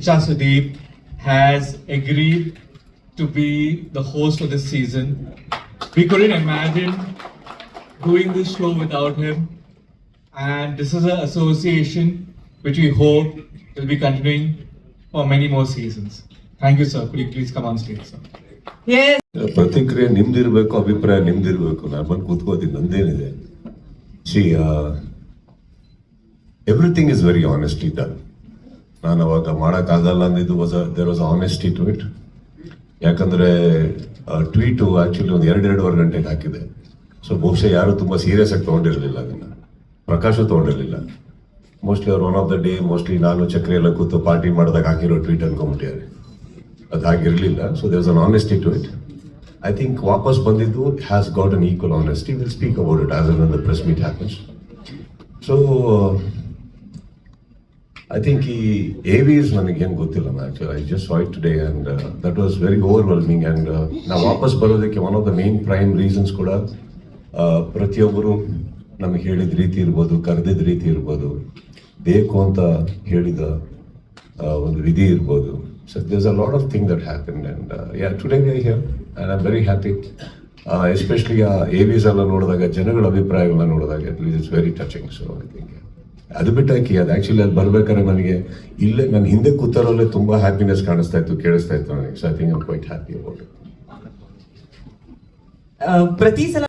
Kicha Sudeep has agreed to be the host for this season. We couldn't imagine doing this show without him. And this is an association which we hope will be continuing for many more seasons. Thank you, sir. Could you please come on stage, sir? Yes. ಪ್ರತಿಕ್ರಿಯೆ ನಿಮ್ದಿರ್ಬೇಕು ಅಭಿಪ್ರಾಯ ನಿಮ್ದಿರ್ಬೇಕು ನಾನು ಬಂದು ಕೂತ್ಕೋತೀನಿ ನಂದೇನಿದೆ see everything is very honestly done ನಾನು ಅವಾಗ ಮಾಡೋಕ್ಕಾಗಲ್ಲ ಅಂದಿದ್ದು was there was honesty to it ಯಾಕಂದ್ರೆ ಟ್ವೀಟು ಆ್ಯಕ್ಚುಲಿ ಒಂದು ಎರಡೆರಡುವರೆ ಗಂಟೆಗೆ ಹಾಕಿದೆ. ಸೊ ಬಹುಶಃ ಯಾರು ತುಂಬ ಸೀರಿಯಸ್ ಆಗಿ ತೊಗೊಂಡಿರಲಿಲ್ಲ ಅದನ್ನು. ಪ್ರಕಾಶು ತೊಗೊಂಡಿರಲಿಲ್ಲ. ಮೋಸ್ಟ್ಲಿ ಅವ್ರು one of the day mostly ನಾನು ಚಕ್ರಿ ಎಲ್ಲ ಕೂತು ಪಾರ್ಟಿ ಮಾಡಿದಾಗ ಹಾಕಿರೋ ಟ್ವೀಟ್ ಅನ್ಕೊಂಬಿಟ್ಟಿದ್ದಾರೆ. ಅದು ಹಾಗಿರಲಿಲ್ಲ. So there's an honesty to it I think ವಾಪಸ್ ಬಂದಿದ್ದು has got an equal honesty will speak about it as on the press meet happens so I think ಈ ಎ ವಿಸ್ ನನಗೇನು ಗೊತ್ತಿಲ್ಲ actually I just waited today and that was very overwhelming and ನಾವು ವಾಪಸ್ ಬರೋದಕ್ಕೆ one of the main prime reasons ಕೂಡ ಪ್ರತಿಯೊಬ್ಬರು ನಮಗೆ ಹೇಳಿದ ರೀತಿ ಇರ್ಬೋದು, ಕರೆದಿದ್ದ ರೀತಿ ಇರ್ಬೋದು, ಬೇಕು ಅಂತ ಹೇಳಿದ ಒಂದು ವಿಧಿ ಇರ್ಬೋದು. So there's a lot of thing that happen and yeah today I and I'm very happy especially ಆ ಎ ವಿಸ್ ಎಲ್ಲ ನೋಡಿದಾಗ, ಜನಗಳ ಅಭಿಪ್ರಾಯಗಳನ್ನ ನೋಡಿದಾಗ it's very touching so I think ಅದು ಬಿಟ್ಟಾಕಿ ಅದು ಆ್ಯಕ್ಚುಲಿ ಅದು ಬರ್ಬೇಕಾದ್ರೆ ನನಗೆ ಇಲ್ಲೇ ನನ್ನ ಹಿಂದೆ ಕೂತರಲ್ಲೇ ತುಂಬ ಹ್ಯಾಪಿನೆಸ್ ಕಾಣಿಸ್ತಾ ಇತ್ತು, ಕೇಳಿಸ್ತಾ ಇತ್ತು ನನಗೆ. So I think I'm quite happy about ಪ್ರತಿ ಸಲ